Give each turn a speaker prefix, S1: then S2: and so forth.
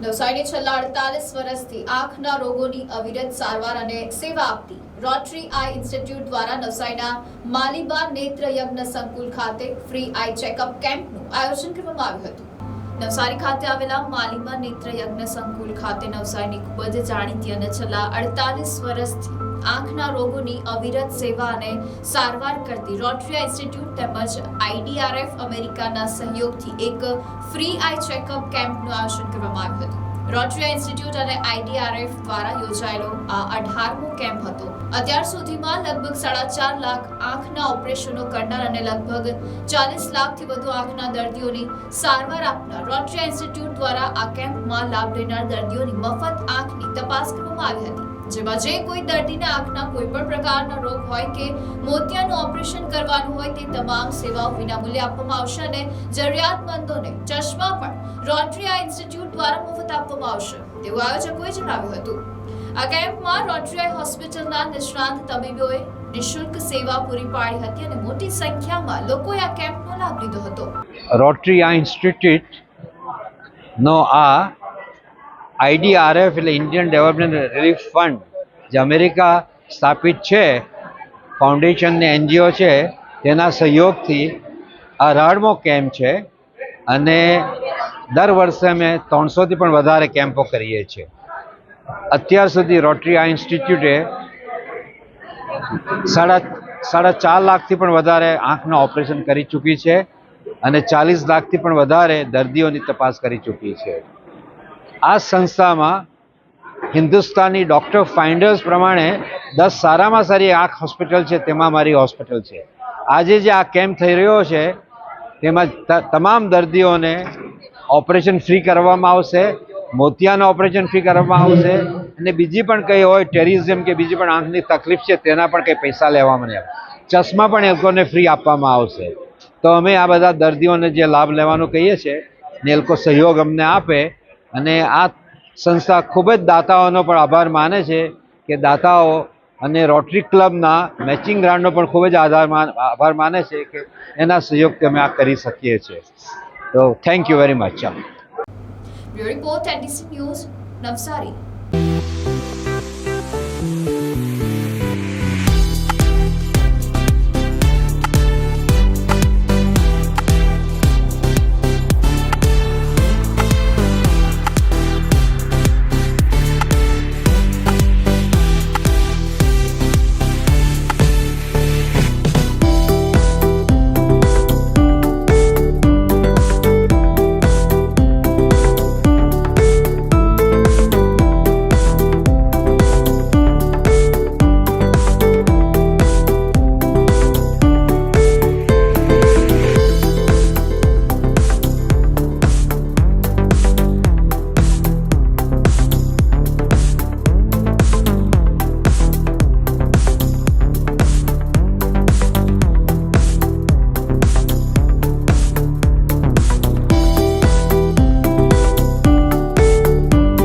S1: નવસારીની છેલ્લા અડતાલીસ વર્ષથી આંખના રોગોની અવિરત સારવાર અને સેવા આપતી રોટરી આઈ ઇન્સ્ટિટ્યૂટ દ્વારા નવસારીના માલિબા નેત્ર યજ્ઞ સંકુલ ખાતે ફ્રી આઈ ચેકઅપ કેમ્પનું આયોજન કરવામાં આવ્યું હતું. નવસારી ખાતે આવેલા માલિમા નેત્ર યજ્ઞ સંકુલ ખાતે નવસારીની ખૂબ જ જાણીતી અને છેલ્લા અડતાલીસ વર્ષથી આંખના રોગોની અવિરત સેવા અને સારવાર કરતી રોટરી ઇન્સ્ટિટ્યૂટ તેમજ આઈડીઆરએફ અમેરિકાના સહયોગથી એક ફ્રી આઈ ચેકઅપ કેમ્પનું આયોજન કરવામાં આવ્યું હતું. રોટરી ઇન્સ્ટિટ્યૂટ અને આઈડીઆરએફ દ્વારા યોજાયેલો આ અઢારમો કેમ્પ હતો. અત્યાર સુધીમાં લગભગ સાડા ચાર લાખ આંખના ઓપરેશનો કરનાર અને લગભગ ચાલીસ લાખથી વધુ આંખના દર્દીઓની સારવાર આપનાર રોટરી ઇન્સ્ટિટ્યૂટ દ્વારા આ કેમ્પમાં લાભ લેનાર દર્દીઓની મફત આંખની તપાસ કરવામાં આવી હતી. જેમાં જે કોઈ દર્દીને આંખના કોઈ પણ પ્રકારના રોગ હોય કે મોતિયાનું ઓપરેશન કરવાનું હોય તે તમામ સેવાઓ વિનામૂલ્યે આપવામાં આવશે અને જરૂરિયાતમંદોને ચશ્મા પણ રોટરી આઈ ઇન્સ્ટિટ્યૂટ દ્વારા મફત આપવામાં આવશે. તેવું આયોજકોએ જણાવ્યું હતું. આ કેમ્પમાં રોટરી હોસ્પિટલના નિષ્ણાંત તબીબોએ નિઃશુલ્ક સેવા પૂરી પાડી હતી અને મોટી સંખ્યામાં લોકોએ આ કેમ્પનો લાભ લીધો હતો.
S2: રોટરી આ ઇન્સ્ટિટ્યૂટનો આ આઈડીઆરએફ એટલે ઇન્ડિયન ડેવલપમેન્ટ રિલીફ ફંડ, જે અમેરિકા સ્થાપિત છે ફાઉન્ડેશન ને એનજીઓ છે, તેના સહયોગથી આ રાડમો કેમ્પ છે અને દર વર્ષે અમે ત્રણસોથી પણ વધારે કેમ્પો કરીએ છીએ. અત્યાર સુધી રોટરી આ ઇન્સ્ટિટ્યૂટે સાડા સાડા ચાર લાખથી પણ વધારે આંખના ઓપરેશન કરી ચૂકી છે અને ચાલીસ લાખથી પણ વધારે દર્દીઓની તપાસ કરી ચૂકી છે. આ સંસ્થામાં હિન્દુસ્તાની ડૉક્ટર ફાઇન્ડર્સ પ્રમાણે દસ સારામાં સારી આંખ હોસ્પિટલ છે, તેમાં મારી હોસ્પિટલ છે. આજે જે આ કેમ્પ થઈ રહ્યો છે, તેમાં તમામ દર્દીઓને ઓપરેશન ફ્રી કરવામાં આવશે, મોતિયાનું ઓપરેશન ફ્રી કરવામાં આવશે, અને બીજી પણ કંઈ હોય ટેરિઝમ કે બીજી પણ આંખની તકલીફ છે, તેના પણ કંઈ પૈસા લેવામાં નહીં ચશ્મા પણ એ લોકોને ફ્રી આપવામાં આવશે. તો અમે આ બધા દર્દીઓને જે લાભ લેવાનું કહીએ છીએ, ને એ લોકો સહયોગ અમને આપે અને આ સંસ્થા ખૂબ જ દાતાઓનો પણ આભાર માને છે કે દાતાઓ અને રોટરી ક્લબના મેચિંગ ગ્રાન્ડનો પણ ખૂબ જ આધાર આભાર માને છે કે એના સહયોગથી અમે આ કરી શકીએ છીએ. તો thank you very much
S1: bureau report, NDC news, Navsari.